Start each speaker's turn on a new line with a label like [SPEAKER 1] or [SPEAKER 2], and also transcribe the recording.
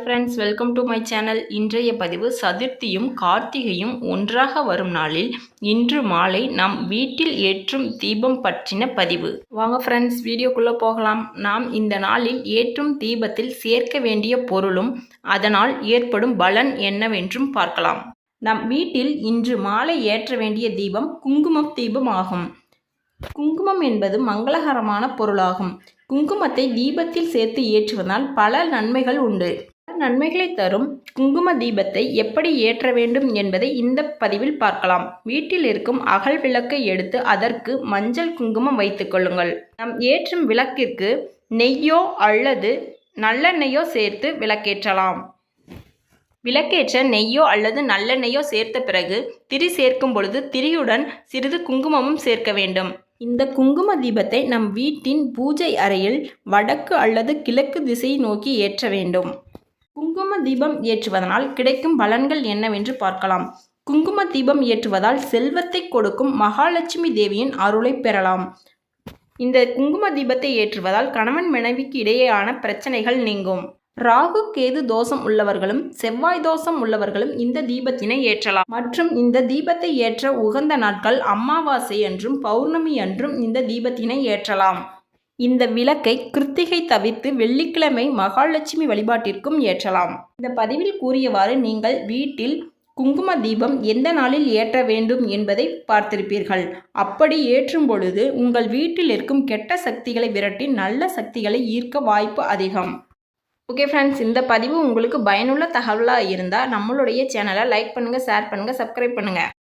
[SPEAKER 1] Friends welcome to my channel இன்றைய பதிவு சதுர்த்தியும் கார்த்திகையும் ஒன்றாக வரும் நாளில் இன்று மாலை நாம் வீட்டில் ஏற்றும் தீபம் பற்றின பதிவு. வாங்க ஃப்ரெண்ட்ஸ் வீடியோக்குள்ளே போகலாம். நாம் இந்த நாளில் ஏற்றும் தீபத்தில் சேர்க்க வேண்டிய பொருளும் அதனால் ஏற்படும் பலன் என்னவென்றும் பார்க்கலாம். நம் வீட்டில் இன்று மாலை ஏற்ற வேண்டிய தீபம் குங்குமம் தீபம் ஆகும் குங்குமம் என்பது மங்களகரமான பொருளாகும். குங்குமத்தை தீபத்தில் சேர்த்து ஏற்றுவதால் பல நன்மைகள் உண்டு. நன்மைகளை தரும் குங்கும தீபத்தை எப்படி ஏற்ற வேண்டும் என்பதை இந்த பதிவில் பார்க்கலாம். வீட்டில் இருக்கும் அகல் விளக்கை எடுத்து அதற்கு மஞ்சள் குங்குமம் வைத்துக் கொள்ளுங்கள். நம் ஏற்றும் விளக்கிற்கு நெய்யோ அல்லது நல்லெண்ணெய்யோ சேர்த்து விளக்கேற்றலாம். விளக்கேற்ற நெய்யோ அல்லது நல்லெண்ணெய்யோ சேர்த்த பிறகு திரி சேர்க்கும் பொழுது திரியுடன் சிறிது குங்குமமும் சேர்க்க வேண்டும். இந்த குங்கும தீபத்தை நம் வீட்டின் பூஜை அறையில் வடக்கு அல்லது கிழக்கு திசையை நோக்கி ஏற்ற வேண்டும். குங்கும தீபம் ஏற்றுவதனால் கிடைக்கும் பலன்கள் என்னவென்று பார்க்கலாம். குங்கும தீபம் ஏற்றுவதால் செல்வத்தை கொடுக்கும் மகாலட்சுமி தேவியின் அருளை பெறலாம். இந்த குங்கும தீபத்தை ஏற்றுவதால் கணவன் மனைவிக்கு இடையேயான பிரச்சனைகள் நீங்கும். ராகு கேது தோஷம் உள்ளவர்களும் செவ்வாய் தோஷம் உள்ளவர்களும் இந்த தீபத்தினை ஏற்றலாம். மற்றும் இந்த தீபத்தை ஏற்ற உகந்த நாட்கள் அமாவாசை அன்றும் பௌர்ணமி அன்றும் இந்த தீபத்தினை ஏற்றலாம். இந்த விளக்கை கிருத்திகை தவிர்த்து வெள்ளிக்கிழமை மகாலட்சுமி வழிபாட்டிற்கும் ஏற்றலாம். இந்த பதிவில் கூறியவாறு நீங்கள் வீட்டில் குங்கும தீபம் எந்த நாளில் ஏற்ற வேண்டும் என்பதை பார்த்திருப்பீர்கள். அப்படி ஏற்றும் பொழுது உங்கள் வீட்டில் இருக்கும் கெட்ட சக்திகளை விரட்டி நல்ல சக்திகளை ஈர்க்க வாய்ப்பு அதிகம். ஓகே ஃப்ரெண்ட்ஸ் இந்த பதிவு உங்களுக்கு பயனுள்ள தகவலாக இருந்தால் நம்மளுடைய சேனலை லைக் பண்ணுங்கள் ஷேர் பண்ணுங்கள் சப்ஸ்கிரைப் பண்ணுங்கள்